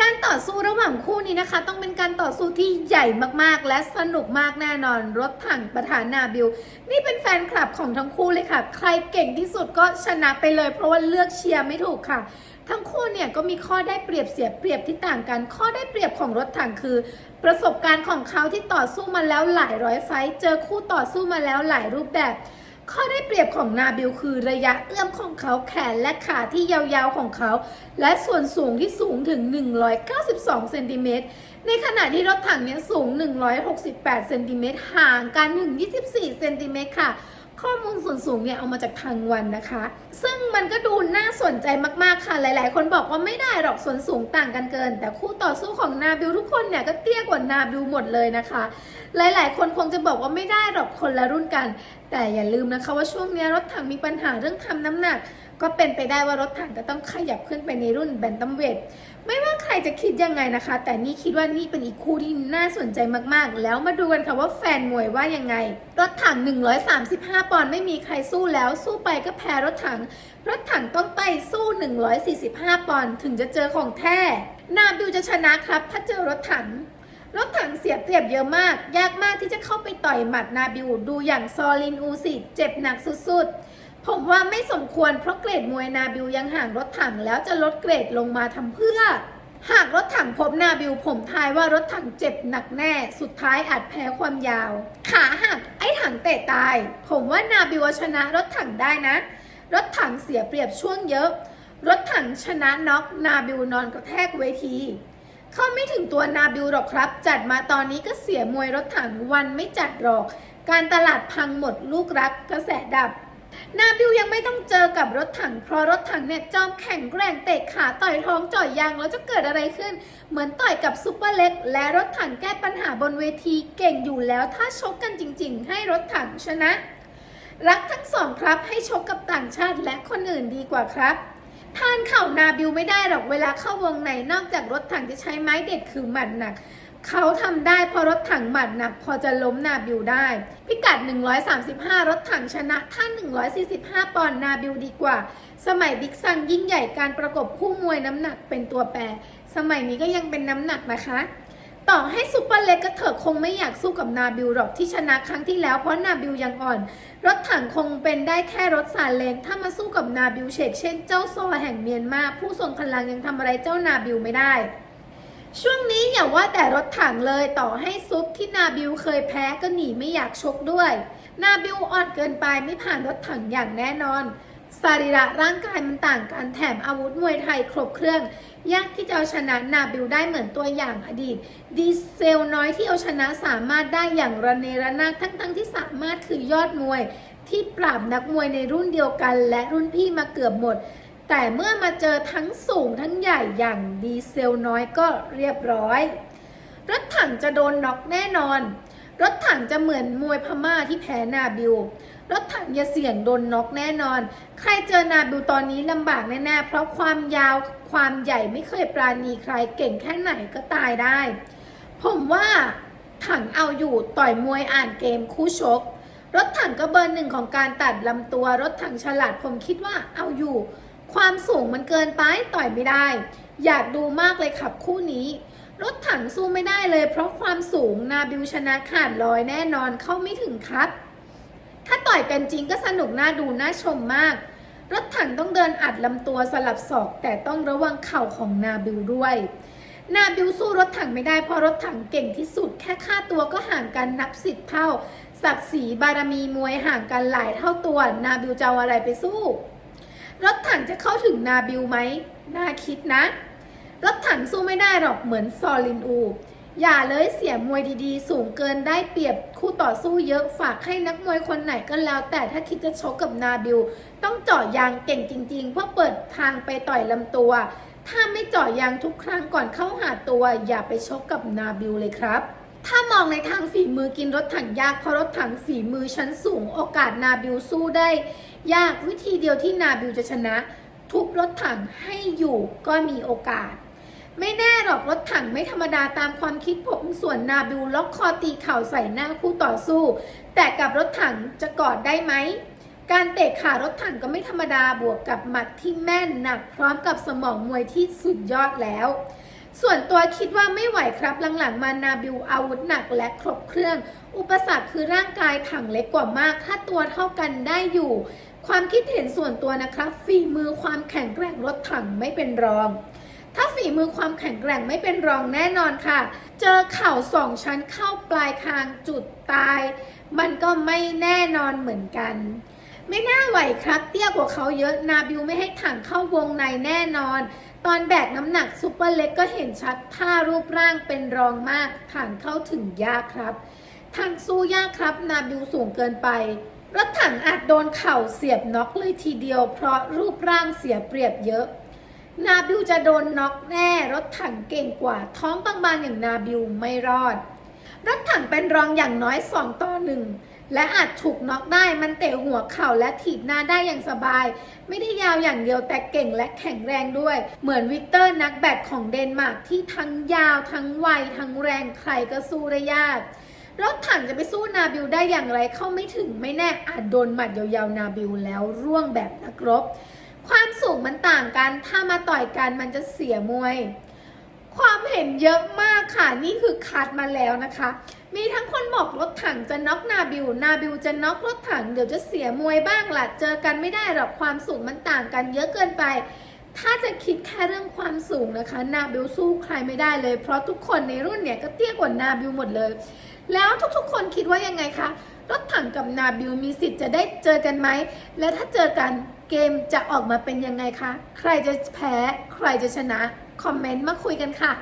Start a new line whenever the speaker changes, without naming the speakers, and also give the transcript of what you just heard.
การต่อสู้ระหว่างคู่นี้นะคะ ต้องเป็นการต่อสู้ที่ใหญ่มากๆ และสนุกมากแน่นอน รถถังประธานนาบิล นี่เป็นแฟนคลับของทั้งคู่เลยค่ะ ใครเก่งที่สุดก็ชนะไปเลย เพราะว่าเลือกเชียร์ไม่ถูกค่ะ ทั้งคู่เนี่ยก็มีข้อได้เปรียบเสียเปรียบที่ต่างกัน ข้อได้เปรียบของรถถังคือ ประสบการณ์ของเขาที่ต่อสู้มาแล้วหลายร้อยไฟเจอคู่ต่อสู้มาแล้วหลายรูปแบบ ข้อได้เปรียบของนาบิลคือระยะเอื้อมของเขาแขนและขาที่ยาวๆของเขา และส่วนสูงที่สูงถึง 192เซนติเมตรในขณะที่รถถังเนี้ยสูง 168เซนติเมตรห่างกันถึง 24เซนติเมตรค่ะ ข้อมูลส่วนสูงเนี่ยเอามาจากทางวันนะคะ ซึ่งมันก็ดูน่าสนใจมากๆค่ะ หลาย ๆ คนบอกว่าไม่ได้หรอกส่วนสูงต่างกันเกิน แต่คู่ต่อสู้ของนาบิลทุกคนเนี่ยก็เตี้ยกว่านาบิลหมดเลยนะคะ หลาย ๆ คนคงจะบอกว่าไม่ได้หรอกคนละรุ่นกัน แต่อย่าลืมนะคะว่าช่วงนี้รถถังมีปัญหาเรื่องทำน้ำหนัก ก็เป็นไปได้ว่ารถถังก็ต้องขยับขึ้นไปในรุ่นแบนตัมเวท ไม่ว่าใครจะคิดยังไงนะคะ แต่นี่คิดว่านี่เป็นอีกคู่ที่น่าสนใจมากๆ แล้วมาดูกันค่ะว่าแฟนมวยว่ายังไง รถถัง 135 ปอนด์ไม่มีใครสู้แล้ว สู้ไปก็แพ้รถถัง รถถังต้องไปสู้ 145 ปอนด์ถึงจะเจอของแท้นาบิวจะชนะครับ ถ้าเจอรถถังรถถังเสียเปรียบเยอะมาก ยากมากที่จะเข้าไปต่อยหมัดนาบิว ดูอย่างซอลินอูซิเจ็บหนักสุดๆ ผมว่าไม่สมควรเพราะเกรดมวยนาบิวยังห่างรถถังแล้วจะลดเกรดลงมาทำเพื่อ หากรถถังพบนาบิวผมทายว่ารถถังเจ็บหนักแน่ สุดท้ายอาจแพ้ความยาว ขาหักไอ้ถังเตะตาย ผมว่านาบิวชนะรถถังได้นะ รถถังเสียเปรียบช่วงเยอะ รถถังชนะน็อกนาบิวนอนกระแทกเวทีเข้าไม่ถึงตัวนาบิลหรอกครับ จัดมาตอนนี้ก็เสียมวยรถถังวันไม่จัดหรอก การตลาดพังหมดลูกรักกระแสดับ นาบิลยังไม่ต้องเจอกับรถถัง เพราะรถถังเนี่ยจอมแข็งแกร่งเตะขาต่อยท้องจ่อยยางแล้วจะเกิดอะไรขึ้น เหมือนต่อยกับซุปเปอร์เล็ก และรถถังแก้ปัญหาบนเวทีเก่งอยู่แล้วถ้าชกกันจริง ๆ ให้รถถังชนะ รักทั้งสองครับให้ชกกับต่างชาติและคนอื่นดีกว่าครับทานเข่านาบิวไม่ได้หรอกเวลาเข้าวงในนอกจากรถถังจะใช้ไม้เด็ดคือหมัดหนัก เขาทำได้เพราะรถถังหมัดหนักพอจะล้มนาบิวได้ พิกัด 135 รถถังชนะท่าน145 ปอนด์นาบิวดีกว่า สมัยบิ๊กซังยิ่งใหญ่การประกบคู่มวยน้ำหนักเป็นตัวแปร สมัยนี้ก็ยังเป็นน้ำหนักนะคะ ต่อให้ซูเปอร์เล็กก็เถอะคงไม่อยากสู้กับนาบิลหรอกที่ชนะครั้งที่แล้วเพราะนาบิลยังอ่อน รถถังคงเป็นได้แค่รถซาเลงถ้ามาสู้กับนาบิลเชกเช่นเจ้าโซแห่งเมียนมาผู้ทรงพลังยังทำอะไรเจ้านาบิลไม่ได้ ช่วงนี้อย่าว่าแต่รถถังเลยต่อให้ซุปที่นาบิลเคยแพ้ก็หนีไม่อยากชกด้วย นาบิลอ่อนเกินไปไม่ผ่านรถถังอย่างแน่นอนสรีระร่างกายมันต่างกันแถมอาวุธมวยไทยครบเครื่อง ยากที่จะเอาชนะนาบิลได้เหมือนตัวอย่างอดีต ดีเซลน้อยที่เอาชนะสามารถได้อย่างระเนระนาดทั้งๆที่สามารถคือยอดมวย ที่ปราบนักมวยในรุ่นเดียวกัน และรุ่นพี่มาเกือบหมด แต่เมื่อมาเจอทั้งสูงทั้งใหญ่อย่างดีเซลน้อยก็เรียบร้อย รถถังจะโดนน็อกแน่นอน รถถังจะเหมือนมวยพม่าที่แพ้นาบิลรถถังอย่าเสี่ยงโดนน็อกแน่นอน ใครเจอนาบิลตอนนี้ลำบากแน่ๆ เพราะความยาวความใหญ่ไม่เคยปราณีใครเก่งแค่ไหนก็ตายได้ ผมว่าถังเอาอยู่ต่อยมวยอ่านเกมคู่ชก รถถังก็เบอร์หนึ่งของการตัดลำตัว รถถังฉลาดผมคิดว่าเอาอยู่ ความสูงมันเกินไปต่อยไม่ได้ อยากดูมากเลยคับคู่นี้ รถถังสู้ไม่ได้เลย เพราะความสูงนาบิวชนะขาดลอยแน่นอนเข้าไม่ถึงครับ ถ้าต่อยกันจริงก็สนุกน่าดูน่าชมมาก รถถังต้องเดินอัดลำตัวสลับศอก แต่ต้องระวังเข่าของนาบิวด้วยนาบิวสู้รถถังไม่ได้เพราะรถถังเก่งที่สุด แค่ค่าตัวก็ห่างกันนับสิบเท่า ศักดิ์ศรีบารมีมวยห่างกันหลายเท่าตัว นาบิวจะเอาอะไรไปสู้ รถถังจะเข้าถึงนาบิวไหมน่าคิดนะ รถถังสู้ไม่ได้หรอกเหมือนซอลินอู อย่าเลยเสียมวยดีๆ สูงเกินได้เปรียบคู่ต่อสู้เยอะฝากให้นักมวยคนไหนก็แล้ว แต่ถ้าคิดจะชกกับนาบิลต้องเจาะยางเก่งจริง ๆ เพื่อเปิดทางไปต่อยลำตัว ถ้าไม่เจาะยางทุกครั้งก่อนเข้าหาตัว อย่าไปชกกับนาบิลเลยครับ ถ้ามองในทางฝีมือกินรถถังยากเพราะรถถังฝีมือชั้นสูง โอกาสนาบิลสู้ได้ ยากวิธีเดียวที่นาบิลจะชนะ ทุบรถถังให้อยู่ก็มีโอกาส ไม่แน่หรอกรถถังไม่ธรรมดาตามความคิดผมส่วนนาบิลล็อกคอตีเข่าใส่หน้าคู่ต่อสู้ แต่กับรถถังจะกอดได้ไหมการเตะขารถถังก็ไม่ธรรมดาบวกกับหมัดที่แม่นหนัก พร้อมกับสมองมวยที่สุดยอดแล้ว ส่วนตัวคิดว่าไม่ไหวครับหลังๆ มานาบิวอาวุธหนักและครบเครื่อง อุปสรรคคือร่างกายถังเล็กกว่ามาก ถ้าตัวเท่ากันได้อยู่ ความคิดเห็นส่วนตัวนะครับ ฝีมือความแข็งแกร่งรถถังไม่เป็นรอง ถ้าฝีมือความแข็งแกร่งไม่เป็นรองแน่นอนค่ะ เจอเข่าสองชั้นเข้าปลายคางจุดตาย มันก็ไม่แน่นอนเหมือนกัน ไม่น่าไหวครับ เตี้ยกว่าเขาเยอะนาบิวไม่ให้ถังเข้าวงในแน่นอน ตอนแบกน้ำหนักซูเปอร์เล็กก็เห็นชัดถ้ารูปร่างเป็นรองมากถังเข้าถึงยากครับ ทางสู้ยากครับ นาบิวสูงเกินไป รถถังอาจโดนเข่าเสียบน็อกเลยทีเดียว เพราะรูปร่างเสียเปรียบเยอะ นาบิวจะโดนน็อกแน่รถถังเก่งกว่า ท้องบางๆอย่างนาบิวไม่รอด รถถังเป็นรองอย่างน้อย2ต่อหนึ่ง และอาจถูกน็อกได้มันเตะหัวเข่าและถีบหน้าได้อย่างสบาย ไม่ได้ยาวอย่างเดียวแต่เก่งและแข็งแรงด้วย เหมือนวิกเตอร์นักแบดของเดนมาร์กที่ทั้งยาวทั้งไวทั้งแรงใครก็สู้ได้ยากรถถังจะไปสู้นาบิวได้อย่างไรเข้าไม่ถึงไม่แน่อาจโดนหมัดยาวๆนาบิวแล้วร่วงแบบนักรบ ความสูงมันต่างกัน ถ้ามาต่อยกันมันจะเสียมวย ความเห็นเยอะมากค่ะ นี่คือคัดมาแล้วนะคะ มีทั้งคนบอกรถถังจะน็อกนาบิว นาบิวจะน็อกรถถัง เดี๋ยวจะเสียมวยบ้างล่ะ เจอกันไม่ได้หรอกความสูงมันต่างกันเยอะเกินไป ถ้าจะคิดแค่เรื่องความสูงนะคะ นาบิวสู้ใครไม่ได้เลย เพราะทุกคนในรุ่นเนี่ยก็เตี้ยกว่านาบิวหมดเลย แล้วทุกๆคนคิดว่ายังไงคะ รถถังกับนาบิวมีสิทธิ์จะได้เจอกันไหม และถ้าเจอกันเกมจะออกมาเป็นยังไงคะ ใครจะแพ้ ใครจะชนะ คอมเมนต์มาคุยกันค่ะ